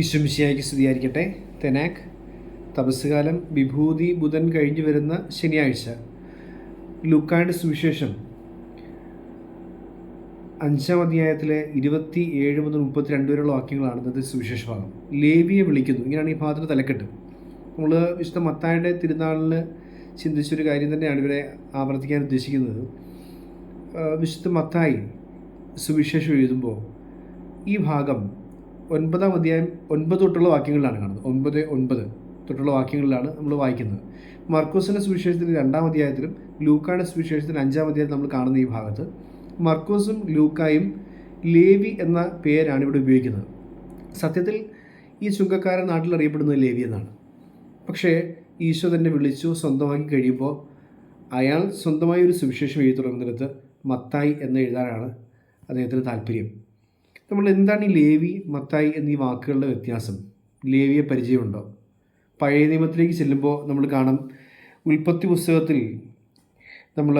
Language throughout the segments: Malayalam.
ഈശ്വമിശിയായിക്ക് സ്തുതിയായിരിക്കട്ടെ. തെനാക്ക് തപസ്സുകാലം വിഭൂതി ബുധൻ കഴിഞ്ഞു വരുന്ന ശനിയാഴ്ച. ലൂക്കായുടെ സുവിശേഷം. അഞ്ചാം അധ്യായത്തിലെ ഇരുപത്തി ഏഴ് മുതൽ മുപ്പത്തിരണ്ട് വരെയുള്ള വാക്യങ്ങളാണ് ഇന്നത്തെ സുവിശേഷ ഭാഗം. ലേവിയെ വിളിക്കുന്നു. ഇങ്ങനെയാണ് ഈ ഭാഗത്തിന് തലക്കെട്ട്. നമ്മൾ വിശുദ്ധ മത്തായുടെ തിരുനാളിന് ചിന്തിച്ചൊരു കാര്യം തന്നെയാണ് ഇവരെ ആവർത്തിക്കാൻ ഉദ്ദേശിക്കുന്നത്. വിശുദ്ധ മത്തായി സുവിശേഷം എഴുതുമ്പോൾ ഈ ഭാഗം ഒൻപതാം അധ്യായം ഒൻപത് തൊട്ടുള്ള വാക്യങ്ങളിലാണ് കാണുന്നത്. ഒൻപത് ഒൻപത് തൊട്ടുള്ള വാക്യങ്ങളിലാണ് നമ്മൾ വായിക്കുന്നത്. മർക്കോസിന്റെ സുവിശേഷത്തിന്റെ രണ്ടാം അധ്യായത്തിലും ലൂക്കായുടെ സുവിശേഷത്തിന്റെ അഞ്ചാം അധ്യായത്തിൽ നമ്മൾ കാണുന്ന ഈ ഭാഗത്ത് മർക്കോസും ലൂക്കായും ലേവി എന്ന പേരാണ് ഇവിടെ ഉപയോഗിക്കുന്നത്. സത്യത്തിൽ ഈ ചുങ്കക്കാരൻ നാട്ടിൽ അറിയപ്പെടുന്നത് ലേവി എന്നാണ്. പക്ഷേ ഈശോ തന്നെ വിളിച്ചു സ്വന്തമാക്കി കഴിയുമ്പോൾ അയാൾ സ്വന്തമായി ഒരു സുവിശേഷം എഴുതി തുടങ്ങുന്നിടത്ത് മത്തായി എന്ന് എഴുതാനാണ് അദ്ദേഹത്തിന് താല്പര്യം. നമ്മൾ എന്താണ് ഈ ലേവി മത്തായി എന്നീ വാക്കുകളുടെ വ്യത്യാസം? ലേവിയെ പരിചയമുണ്ടോ? പഴയ നിയമത്തിലേക്ക് ചെല്ലുമ്പോൾ നമ്മൾ കാണാം ഉൽപ്പത്തി പുസ്തകത്തിൽ നമ്മൾ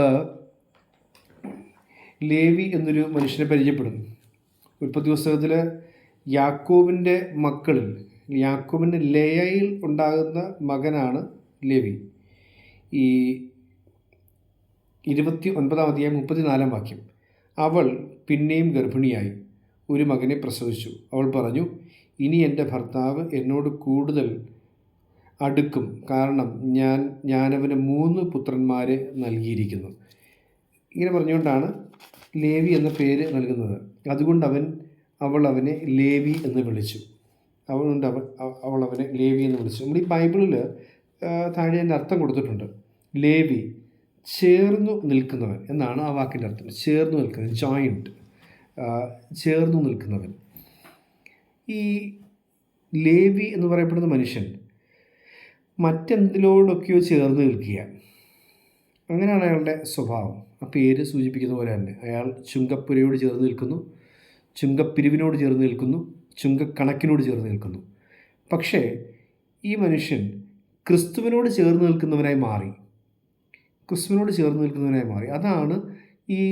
ലേവി എന്നൊരു മനുഷ്യനെ പരിചയപ്പെടുന്നു ഉൽപ്പത്തി പുസ്തകത്തിൽ യാക്കോബിന്റെ മക്കളിൽ യാക്കോബിന്റെ ലേയയിൽ ഉണ്ടാകുന്ന മകനാണ് ലേവി. ഈ ഇരുപത്തി ഒൻപതാം അധ്യായം മുപ്പത്തിനാലാം വാക്യം. അവൾ പിന്നെയും ഗർഭിണിയായി. ഒരു മകനെ പ്രസവിച്ചു. അവൾ പറഞ്ഞു ഇനി എന്റെ ഭർത്താവ് എന്നോട് കൂടുതൽ അടുക്കും. കാരണം ഞാൻ ഞാനവന് മൂന്ന് പുത്രന്മാരെ നൽകിയിരിക്കുന്നു. ഇങ്ങനെ പറഞ്ഞുകൊണ്ടാണ് ലേവി എന്ന പേര് നൽകുന്നത്. അതുകൊണ്ട് അവൻ അവൾ അവനെ ലേവി എന്ന് വിളിച്ചു. അവളുണ്ട് അവൻ അവൾ അവനെ ലേവി എന്ന് വിളിച്ചു. നമ്മൾ ഈ ബൈബിളിൽ താഴെ അതിന്റെ അർത്ഥം കൊടുത്തിട്ടുണ്ട്. ലേവി ചേർന്നു നിൽക്കുന്നവൻ എന്നാണ് ആ വാക്കിന്റെ അർത്ഥം. ചേർന്നു നിൽക്കുന്നത് ജോയിന്റ് ചേർന്നു നിൽക്കുന്നവൻ. ഈ ലേവി എന്ന് പറയപ്പെടുന്ന മനുഷ്യൻ മറ്റെന്തിലോടൊക്കെയോ ചേർന്ന് നിൽക്കുക അങ്ങനെയാണ് അയാളുടെ സ്വഭാവം. ആ പേര് സൂചിപ്പിക്കുന്ന പോലെ തന്നെ അയാൾ ചുങ്കപ്പുരയോട് ചേർന്ന് നിൽക്കുന്നു ചുങ്കപ്പിരിവിനോട് ചേർന്ന് നിൽക്കുന്നു ചുങ്കക്കണക്കിനോട് ചേർന്ന് നിൽക്കുന്നു. പക്ഷേ ഈ മനുഷ്യൻ ക്രിസ്തുവിനോട് ചേർന്ന് നിൽക്കുന്നവനായി മാറി ക്രിസ്തുവിനോട് ചേർന്ന് നിൽക്കുന്നവനായി മാറി. അതാണ് ഈ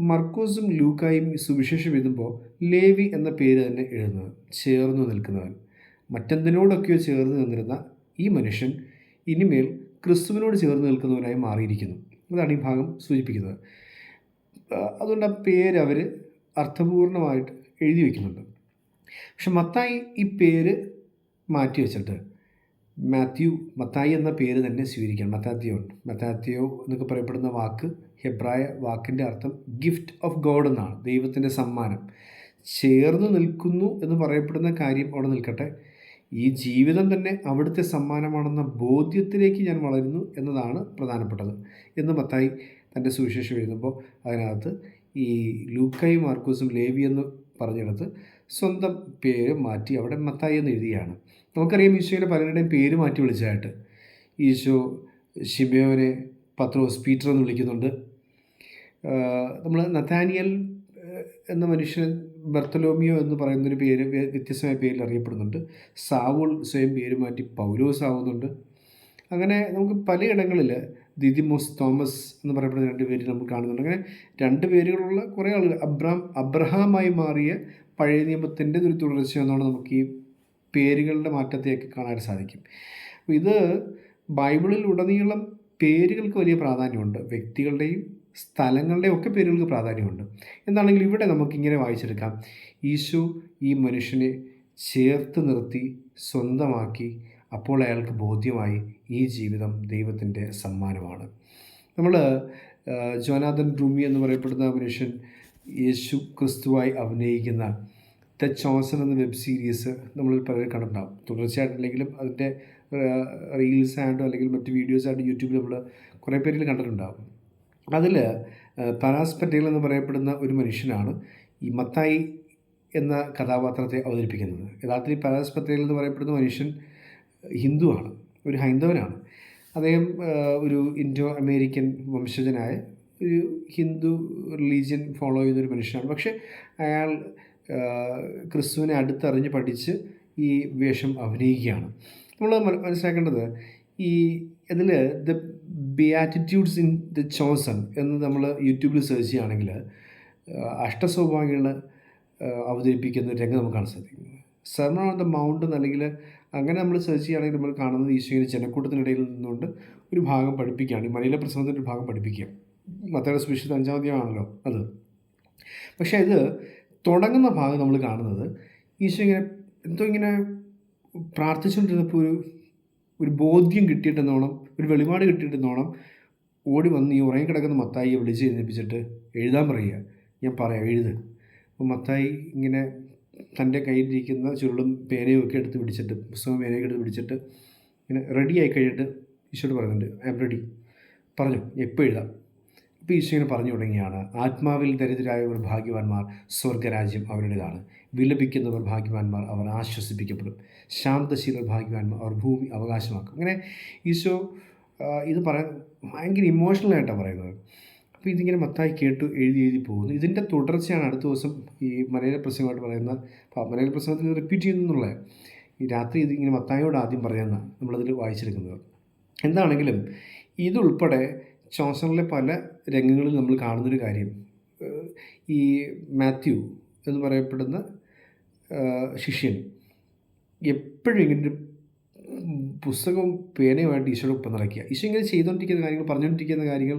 മർക്കോസും ലൂക്കായും സുവിശേഷം എഴുതുമ്പോൾ ലേവി എന്ന പേര് തന്നെ എഴുതുന്നത് ചേർന്ന് നിൽക്കുന്നവൻ. മറ്റെന്തിനോടൊക്കെയോ ചേർന്ന് നിന്നിരുന്ന ഈ മനുഷ്യൻ ഇനിമേൽ ക്രിസ്തുവിനോട് ചേർന്ന് നിൽക്കുന്നവനായി മാറിയിരിക്കുന്നു. അതാണ് ഈ ഭാഗം സൂചിപ്പിക്കുന്നത്. അതുകൊണ്ട് ആ പേര് അവർ അർത്ഥപൂർണമായിട്ട് എഴുതി വയ്ക്കുന്നുണ്ട്. പക്ഷെ മത്തായി ഈ പേര് മാറ്റി വെച്ചിട്ട് മാത്യു മത്തായി എന്ന പേര് തന്നെ സ്വീകരിക്കണം. മത്താത്യോ മത്താത്തിയോ എന്നൊക്കെ പറയപ്പെടുന്ന വാക്ക് ഹെബ്രായ വാക്കിന്റെ അർത്ഥം ഗിഫ്റ്റ് ഓഫ് ഗോഡ് എന്നാണ്. ദൈവത്തിന്റെ സമ്മാനം. ചേർന്ന് നിൽക്കുന്നു എന്ന് പറയപ്പെടുന്ന കാര്യം അവിടെ നിൽക്കട്ടെ. ഈ ജീവിതം തന്നെ അവിടുത്തെ സമ്മാനമാണെന്ന ബോധ്യത്തിലേക്ക് ഞാൻ വളരുന്നു എന്നതാണ് പ്രധാനപ്പെട്ടത് എന്ന് മത്തായി തന്റെ സുവിശേഷം എഴുതുമ്പോൾ അതിനകത്ത് ഈ ലൂക്കായും മാർക്കോസും ലേവി എന്ന് പറഞ്ഞെടുത്ത് സ്വന്തം പേര് മാറ്റി അവിടെ മത്തായി എന്ന് എഴുതിയാണ്. നമുക്കറിയാം ഈശോയുടെ പലരുടെയും പേര് മാറ്റി വിളിച്ചതായിട്ട് ഈശോ ഷിമയോനെ പത്രോസ് പീറ്റർ എന്ന് വിളിക്കുന്നുണ്ട്. നമ്മൾ നഥാനിയൽ എന്ന മനുഷ്യൻ ബർത്തലോമിയോ എന്ന് പറയുന്നൊരു പേര് വ്യത്യസ്തമായ പേരിൽ അറിയപ്പെടുന്നുണ്ട്. സാവുൾ സ്വയം പേര് മാറ്റി പൗലോസ് ആവുന്നുണ്ട്. അങ്ങനെ നമുക്ക് പലയിടങ്ങളിൽ ദിദിമോസ് തോമസ് എന്ന് പറയപ്പെടുന്ന രണ്ട് പേര് നമ്മൾ കാണുന്നുണ്ട്. അങ്ങനെ രണ്ട് പേരുകളുള്ള കുറേ ആളുകൾ അബ്രാം അബ്രഹാമായി മാറിയ പഴയ നിയമത്തിന്റെ ഒരു തുടർച്ച എന്നാണ് നമുക്ക് ഈ പേരുകളുടെ മാറ്റത്തെയൊക്കെ കാണാൻ സാധിക്കും. ഇത് ബൈബിളിൽ ഉടനീളം പേരുകൾക്ക് വലിയ പ്രാധാന്യമുണ്ട്. വ്യക്തികളുടെയും സ്ഥലങ്ങളുടെയും ഒക്കെ പേരുകൾക്ക് പ്രാധാന്യമുണ്ട്. എന്നാണെങ്കിൽ ഇവിടെ നമുക്കിങ്ങനെ വായിച്ചെടുക്കാം. ഈശോ ഈ മനുഷ്യനെ ചേർത്ത് നിർത്തി സ്വന്തമാക്കി അപ്പോൾ അയാൾക്ക് ബോധ്യമായി ഈ ജീവിതം ദൈവത്തിന്റെ സമ്മാനമാണ്. നമ്മൾ ജോനാഥൻ ഡ്രൂമി എന്ന് പറയപ്പെടുന്ന മനുഷ്യൻ യേശു ക്രിസ്തുവായി അഭിനയിക്കുന്ന ദ ചോസൺ എന്ന വെബ് സീരീസ് നമ്മളിൽ പലരും കണ്ടിട്ടുണ്ടാവും. തുടർച്ചയായിട്ടില്ലെങ്കിലും അതിന്റെ റീൽസ് ആയിട്ടോ അല്ലെങ്കിൽ മറ്റ് വീഡിയോസ് ആയിട്ടോ യൂട്യൂബിൽ നമ്മൾ കുറേ പേരിൽ കണ്ടിട്ടുണ്ടാവും. അതിൽ പരാസ് പട്ടേൽ എന്ന് പറയപ്പെടുന്ന ഒരു മനുഷ്യനാണ് ഈ മത്തായി എന്ന കഥാപാത്രത്തെ അവതരിപ്പിക്കുന്നത്. യഥാർത്ഥത്തിൽ പരാസ് പട്ടേൽ എന്ന് പറയപ്പെടുന്ന മനുഷ്യൻ ഹിന്ദുവാണ്. ഒരു ഹൈന്ദവനാണ്. അദ്ദേഹം ഒരു ഇൻഡോ അമേരിക്കൻ വംശജനായ ഒരു ഹിന്ദു റിലീജിയൻ ഫോളോ ചെയ്യുന്ന ഒരു മനുഷ്യനാണ്. പക്ഷെ അയാൾ ക്രിസ്തുവിനെ അടുത്തറിഞ്ഞ് പഠിച്ച് ഈ വേഷം അഭിനയിക്കുകയാണ്. നമ്മൾ മന- മനസ്സിലാക്കേണ്ടത് ഈ ഇതിൽ the beatitudes in the chosen എന്ന് നമ്മൾ യൂട്യൂബിൽ സെർച്ച് ചെയ്യുകയാണെങ്കിൽ അഷ്ടസൗഭാഗ്യങ്ങൾ അവതരിപ്പിക്കുന്ന ഒരു രംഗം നമുക്ക് കാണാൻ സാധിക്കും. സെർമൺ ഓൺ ദ മൗണ്ട് അല്ലെങ്കിൽ അങ്ങനെ നമ്മൾ സെർച്ച് ചെയ്യുകയാണെങ്കിൽ നമ്മൾ കാണുന്നത് ഈശോ ഇങ്ങനെ ജനക്കൂട്ടത്തിനിടയിൽ നിന്നുകൊണ്ട് ഒരു ഭാഗം പഠിപ്പിക്കുകയാണ്. ഈ മലയിലെ പ്രസംഗത്തിന്റെ ഒരു ഭാഗം പഠിപ്പിക്കുക മത്തയുടെ സുവിശേഷം അഞ്ചാം അധ്യായമാണല്ലോ അത്. പക്ഷേ ഇത് തുടങ്ങുന്ന ഭാഗം നമ്മൾ കാണുന്നത് ഈശോ ഇങ്ങനെ എന്തോ ഇങ്ങനെ പ്രാർത്ഥിച്ചുകൊണ്ടിരുന്നപ്പോൾ ഒരു ഒരു ബോധ്യം കിട്ടിയിട്ടെന്നോണം ഒരു വെളിപാട് കിട്ടിയിട്ടെന്നോണം ഓടി വന്ന് ഈ ഉറങ്ങിക്കിടക്കുന്ന മത്തായിയെ വിളിച്ച് എഴുന്നേപ്പിച്ചിട്ട് എഴുതാൻ പറയുക. ഞാൻ പറയാം എഴുത്. അപ്പോൾ മത്തായി ഇങ്ങനെ തന്റെ കയ്യിലിരിക്കുന്ന ചുരുളും പേനയും ഒക്കെ എടുത്ത് പിടിച്ചിട്ട് പുസ്തകം പേനയൊക്കെ എടുത്ത് പിടിച്ചിട്ട് ഇങ്ങനെ റെഡി ആയി കഴിഞ്ഞിട്ട് ഈശോട് പറയുന്നുണ്ട് ഐ എം റെഡി പറഞ്ഞു എപ്പോൾ എഴുതാം? അപ്പോൾ ഈശോ ഇങ്ങനെ പറഞ്ഞു തുടങ്ങിയാണ് ആത്മാവിൽ ദരിദ്രരായവർ ഭാഗ്യവാന്മാർ സ്വർഗരാജ്യം അവരുടേതാണ്. വിലപിക്കുന്നവർ ഭാഗ്യവാന്മാർ അവർ ആശ്വസിപ്പിക്കപ്പെടും. ശാന്തശീലർ ഭാഗ്യവാന്മാർ അവർ ഭൂമി അവകാശമാക്കും. അങ്ങനെ ഈശോ ഇത് പറയാൻ ഭയങ്കര ഇമോഷണലായിട്ടാണ് പറയുന്നത്. അപ്പോൾ ഇതിങ്ങനെ മത്തായി കേട്ടു എഴുതി എഴുതി പോകുന്നു. ഇതിന്റെ തുടർച്ചയാണ് അടുത്ത ദിവസം ഈ മലയാള പ്രസംഗമായിട്ട് പറയുന്ന മലയാള പ്രസംഗത്തിൽ റിപ്പീറ്റ് ചെയ്യുന്നുള്ള ഈ രാത്രി ഇതിങ്ങനെ മത്തായോട് ആദ്യം പറയുന്ന നമ്മളതിൽ വായിച്ചെടുക്കുന്നത്. എന്താണെങ്കിലും ഇതുൾപ്പെടെ ചോസണിലെ പല രംഗങ്ങളിൽ നമ്മൾ കാണുന്നൊരു കാര്യം ഈ മാത്യു എന്ന് പറയപ്പെടുന്ന ശിഷ്യൻ എപ്പോഴും ഇങ്ങനെ ഒരു പുസ്തകവും പേനയുമായിട്ട് ഈശോയുടെ ഒപ്പം നടക്കുക. ഈശോ ഇങ്ങനെ ചെയ്തുകൊണ്ടിരിക്കുന്ന കാര്യങ്ങൾ പറഞ്ഞുകൊണ്ടിരിക്കുന്ന കാര്യങ്ങൾ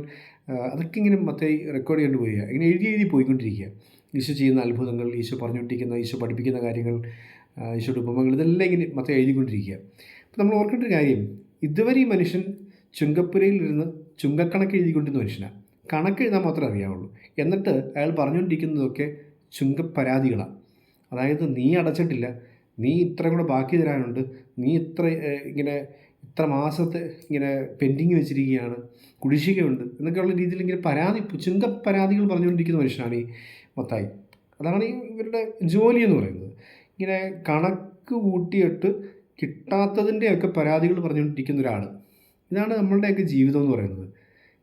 അതൊക്കെ ഇങ്ങനെ മറ്റേ റെക്കോർഡ് ചെയ്യേണ്ടി പോയി ഇങ്ങനെ എഴുതി എഴുതി പോയിക്കൊണ്ടിരിക്കുക. ഈശോ ചെയ്യുന്ന അത്ഭുതങ്ങൾ ഈശോ പറഞ്ഞുകൊണ്ടിരിക്കുന്ന ഈശോ പഠിപ്പിക്കുന്ന കാര്യങ്ങൾ ഈശോയുടെ ഉപമകൾ ഇതെല്ലാം ഇങ്ങനെ മറ്റേ എഴുതിക്കൊണ്ടിരിക്കുക. അപ്പോൾ നമ്മൾ ഓർക്കേണ്ട ഒരു കാര്യം ഇതുവരെ ഈ മനുഷ്യൻ ചുങ്കപ്പുരയിൽ ഇരുന്ന് ചുങ്കക്കണക്ക് എഴുതിക്കൊണ്ടിരുന്ന മനുഷ്യനാണ് കണക്ക് എഴുതാൻ മാത്രമേ അറിയാവുള്ളൂ. എന്നിട്ട് അയാൾ പറഞ്ഞുകൊണ്ടിരിക്കുന്നതൊക്കെ ചുങ്കപ്പരാതികളാണ് അതായത് നീ അടച്ചിട്ടില്ല നീ ഇത്ര കൂടെ ബാക്കി തരാനുണ്ട് നീ ഇത്ര ഇങ്ങനെ ഇത്ര മാസത്തെ ഇങ്ങനെ പെൻഡിങ് വെച്ചിരിക്കുകയാണ് കുടിശ്ശികയുണ്ട് എന്നൊക്കെയുള്ള രീതിയിൽ ഇങ്ങനെ പരാതി ചുങ്ക പരാതികൾ പറഞ്ഞുകൊണ്ടിരിക്കുന്ന മനുഷ്യനാണ് ഈ മൊത്തായി. അതാണ് ഇവരുടെ ജോലി എന്ന് പറയുന്നത്. ഇങ്ങനെ കണക്ക് കൂട്ടിയിട്ട് കിട്ടാത്തതിന്റെയൊക്കെ പരാതികൾ പറഞ്ഞുകൊണ്ടിരിക്കുന്ന ഒരാൾ ഇതാണ് നമ്മളുടെയൊക്കെ ജീവിതം എന്ന് പറയുന്നത്.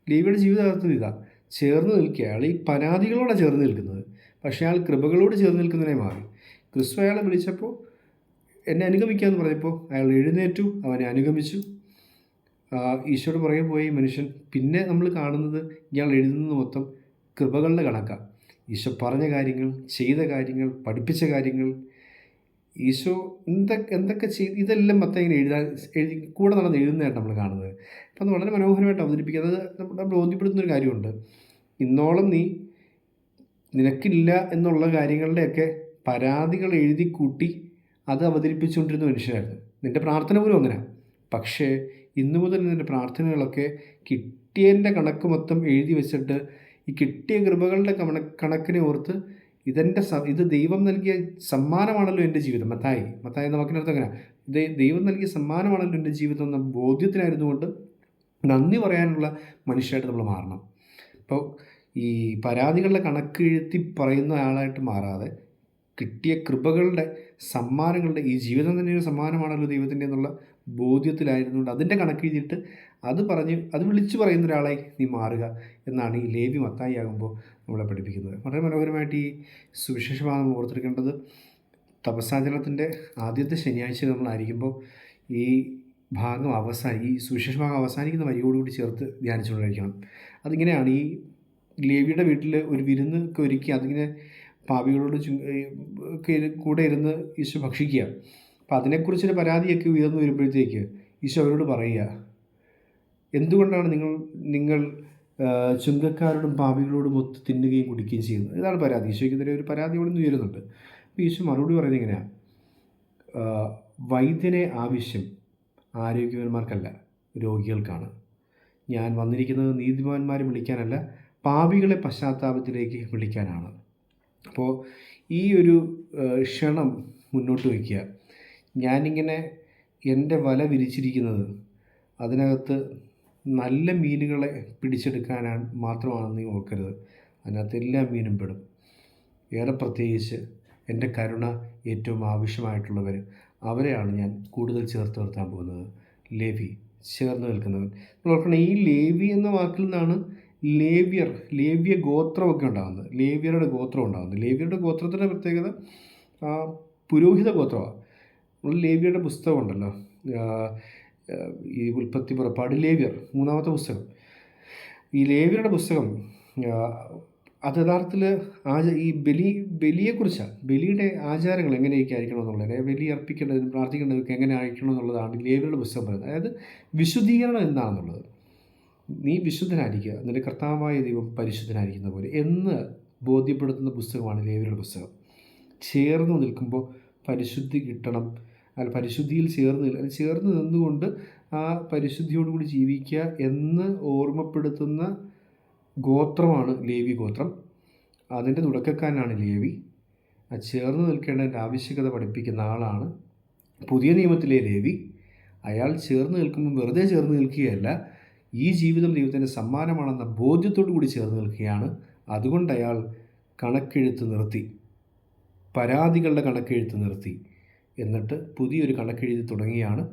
ലീവിയുടെ ജീവിതത്തിൽ ഇതാ. ചേർന്ന് നിൽക്കുക അയാൾ ഈ പരാതികളോടെ ചേർന്ന് നിൽക്കുന്നത്. പക്ഷേ അയാൾ കൃപകളോട് ചേർന്ന് നിൽക്കുന്നതിനെ മാറി. ക്രിസ്തു അയാളെ വിളിച്ചപ്പോൾ എന്നെ അനുഗമിക്കുക എന്ന് പറഞ്ഞപ്പോൾ അയാൾ എഴുന്നേറ്റു. അവനെ അനുഗമിച്ചു. ഈശോയുടെ പുറകെ പോയി മനുഷ്യൻ പിന്നെ നമ്മൾ കാണുന്നത് ഇയാൾ എഴുതുന്നത് മൊത്തം കൃപകളുടെ കണക്കാണ് ഈശോ പറഞ്ഞ കാര്യങ്ങൾ ചെയ്ത കാര്യങ്ങൾ പഠിപ്പിച്ച കാര്യങ്ങൾ ഈശോ എന്തൊക്കെ എന്തൊക്കെ ചെയ്ത് ഇതെല്ലാം മൊത്തം ഇങ്ങനെ എഴുതാൻ എഴുതി കൂടെ നടന്ന് എഴുതുന്നതായിട്ട് നമ്മൾ കാണുന്നത്. അപ്പം അത് വളരെ മനോഹരമായിട്ട് അവതരിപ്പിക്കുന്നത് നമ്മൾ ബോധ്യപ്പെടുത്തുന്ന ഒരു കാര്യമുണ്ട്. ഇന്നോളം നീ നിനക്കില്ല എന്നുള്ള കാര്യങ്ങളുടെയൊക്കെ പരാതികൾ എഴുതി കൂട്ടി അത് അവതരിപ്പിച്ചുകൊണ്ടിരുന്ന മനുഷ്യരായിരുന്നു. നിന്റെ പ്രാർത്ഥന പോലും അങ്ങനെ. പക്ഷേ ഇന്നു മുതൽ നിന്റെ പ്രാർത്ഥനകളൊക്കെ കിട്ടിയതിന്റെ കണക്ക് മൊത്തം എഴുതി വെച്ചിട്ട് ഈ കിട്ടിയ കൃപകളുടെ കണക്കിനെ ഓർത്ത് ഇതെന്റെ ഇത് ദൈവം നൽകിയ സമ്മാനമാണല്ലോ എന്റെ ജീവിതം. മത്തായി മത്തായി എന്ന വാക്കിനർത്ഥം അങ്ങനെ. ഇത് ദൈവം നൽകിയ സമ്മാനമാണല്ലോ എന്റെ ജീവിതം എന്ന ബോധ്യത്തിലായിരുന്നു കൊണ്ട് നന്ദി പറയാനുള്ള മനുഷ്യരായിട്ട് നമ്മൾ മാറണം. ഇപ്പോൾ ഈ പരാതികളുടെ കണക്കെഴുത്തി പറയുന്ന ആളായിട്ട് മാറാതെ കിട്ടിയ കൃപകളുടെ സമ്മാനങ്ങളുടെ ഈ ജീവിതം തന്നെ ഒരു സമ്മാനമാണല്ലോ ദൈവത്തിന്റെ എന്നുള്ള ബോധ്യത്തിലായിരുന്നുകൊണ്ട് അതിന്റെ കണക്ക് എഴുതിയിട്ട് അത് പറഞ്ഞ് അത് വിളിച്ചു പറയുന്ന ഒരാളായി നീ മാറുക എന്നാണ് ഈ ലേവി മത്തായി ആകുമ്പോൾ നമ്മളെ പഠിപ്പിക്കുന്നത്. വളരെ മനോഹരമായിട്ട് ഈ സുവിശേഷമാണ് നമ്മൾ ഓർത്തെടുക്കേണ്ടത്. തപസ്സാചരണത്തിന്റെ ആദ്യത്തെ ശനിയാഴ്ച നമ്മളായിരിക്കുമ്പോൾ ഈ ഭാഗം അവസാനി ഈ സുവിശേഷ ഭാഗം അവസാനിക്കുന്ന വരിയോടുകൂടി ചേർത്ത് ധ്യാനിച്ചുകൊണ്ടിരിക്കണം. അതിങ്ങനെയാണ് ഈ ലേവിയുടെ വീട്ടിൽ ഒരു വിരുന്നൊക്കെ ഒരുക്കി അതിങ്ങനെ പാപികളോട് കൂടെ ഇരുന്ന് ഈശോ ഭക്ഷിക്കുക. അപ്പം അതിനെക്കുറിച്ചൊരു പരാതിയൊക്കെ ഉയർന്നു വരുമ്പോഴത്തേക്ക് ഈശോ അവരോട് പറയുക എന്തുകൊണ്ടാണ് നിങ്ങൾ നിങ്ങൾ ചുങ്കക്കാരോടും പാപികളോടും ഒത്ത് തിന്നുകയും കുടിക്കുകയും ചെയ്യുന്നത്? ഇതാണ് പരാതി. ഈശോയ്ക്കെതിരെ ഒരു പരാതി ഇവിടെ നിന്ന് ഉയരുന്നുണ്ട്. അപ്പോൾ ഈശോ മറുപടി പറയുന്നത് എങ്ങനെയാണ് വൈദ്യനെ ആവശ്യം ആരോഗ്യവാന്മാർക്കല്ല രോഗികൾക്കാണ്. ഞാൻ വന്നിരിക്കുന്നത് നീതിമാന്മാരെ വിളിക്കാനല്ല പാപികളെ പശ്ചാത്താപത്തിലേക്ക് വിളിക്കാനാണ്. അപ്പോൾ ഈ ഒരു ക്ഷണം മുന്നോട്ട് വയ്ക്കുക. ഞാനിങ്ങനെ എന്റെ വല വിരിച്ചിരിക്കുന്നത് അതിനകത്ത് നല്ല മീനുകളെ പിടിച്ചെടുക്കാനാണ് മാത്രമാണെന്ന് നീ ഓർക്കരുത്. അതിനകത്ത് എല്ലാ മീനും പെടും. ഏറെ പ്രത്യേകിച്ച് എന്റെ കരുണ ഏറ്റവും ആവശ്യമായിട്ടുള്ളവർ അവരെയാണ് ഞാൻ കൂടുതൽ ചേർത്ത് നിർത്താൻ പോകുന്നത്. ലേവി ചേർന്ന് നിൽക്കുന്നവൻ. നമ്മൾ ഓർക്കണം ഈ ലേവി എന്ന വാക്കിൽ നിന്നാണ് ലേവ്യർ ലേവ്യ ഗോത്രമൊക്കെ ഉണ്ടാകുന്നത്. ലേവ്യരുടെ ഗോത്രം ഉണ്ടാകുന്നത്. ലേവ്യരുടെ ഗോത്രത്തിന്റെ പ്രത്യേകത പുരോഹിത ഗോത്രമാണ് നമ്മൾ ലേവ്യയുടെ പുസ്തകം ഉണ്ടല്ലോ. ആ, ആ, ഈ ഉൽപ്പത്തി പുറപ്പാട് ലേവ്യർ മൂന്നാമത്തെ പുസ്തകം. ഈ ലേവ്യരുടെ പുസ്തകം അത് യഥാർത്ഥത്തിൽ ആച ഈ ബലി ബലിയെക്കുറിച്ചാണ്. ബലിയുടെ ആചാരങ്ങൾ എങ്ങനെയൊക്കെ ആയിരിക്കണം എന്നുള്ളത് അതായത് ബലി അർപ്പിക്കേണ്ടതിനും പ്രാർത്ഥിക്കേണ്ടതൊക്കെ എങ്ങനെ ആയിരിക്കണം എന്നുള്ളതാണ് ലേവിയുടെ പുസ്തകം പറയുന്നത്. അതായത് വിശുദ്ധീകരണം എന്താണെന്നുള്ളത്. നീ വിശുദ്ധനായിരിക്കുക. നിന്റെ കർത്താവായ ദൈവം പരിശുദ്ധനായിരിക്കുന്ന പോലെ. എന്ന് ബോധ്യപ്പെടുത്തുന്ന പുസ്തകമാണ് ലേവിയുടെ പുസ്തകം. ചേർന്ന് നിൽക്കുമ്പോൾ പരിശുദ്ധി കിട്ടണം. അല്ല പരിശുദ്ധിയിൽ ചേർന്ന് നിൽ ചേർന്ന് നിന്നുകൊണ്ട് ആ പരിശുദ്ധിയോടുകൂടി ജീവിക്കുക എന്ന് ഓർമ്മപ്പെടുത്തുന്ന ഗോത്രമാണ് ലേവി ഗോത്രം. അതിന്റെ തുടക്കക്കാരനാണ് ലേവി. ആ ചേർന്ന് നിൽക്കേണ്ടതിന്റെ ആവശ്യകത പഠിപ്പിക്കുന്ന ആളാണ് പുതിയ നിയമത്തിലെ ലേവി. അയാൾ ചേർന്ന് നിൽക്കുമ്പോൾ വെറുതെ ചേർന്ന് നിൽക്കുകയല്ല. ഈ ജീവിതം ദൈവത്തിന്റെ സമ്മാനമാണെന്ന ബോധ്യത്തോടു കൂടി ചേർന്ന് നിൽക്കുകയാണ്. അതുകൊണ്ട് അയാൾ കണക്കെഴുത്ത് നിർത്തി. പരാതികളുടെ കണക്കെഴുത്ത് നിർത്തി. എന്നിട്ട് പുതിയൊരു കണക്കെഴുതി തുടങ്ങിയാണ്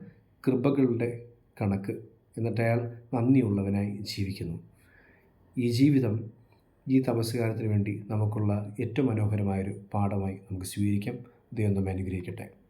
കൃപകളുടെ കണക്ക്. എന്നിട്ട് അയാൾ നന്ദിയുള്ളവനായി ജീവിക്കുന്നു. ഈ ജീവിതം ഈ തപസ്കാരത്തിന് വേണ്ടി നമുക്കുള്ള ഏറ്റവും മനോഹരമായൊരു പാഠമായി നമുക്ക് സ്വീകരിക്കാം. ദൈവം നമ്മെ അനുഗ്രഹിക്കട്ടെ.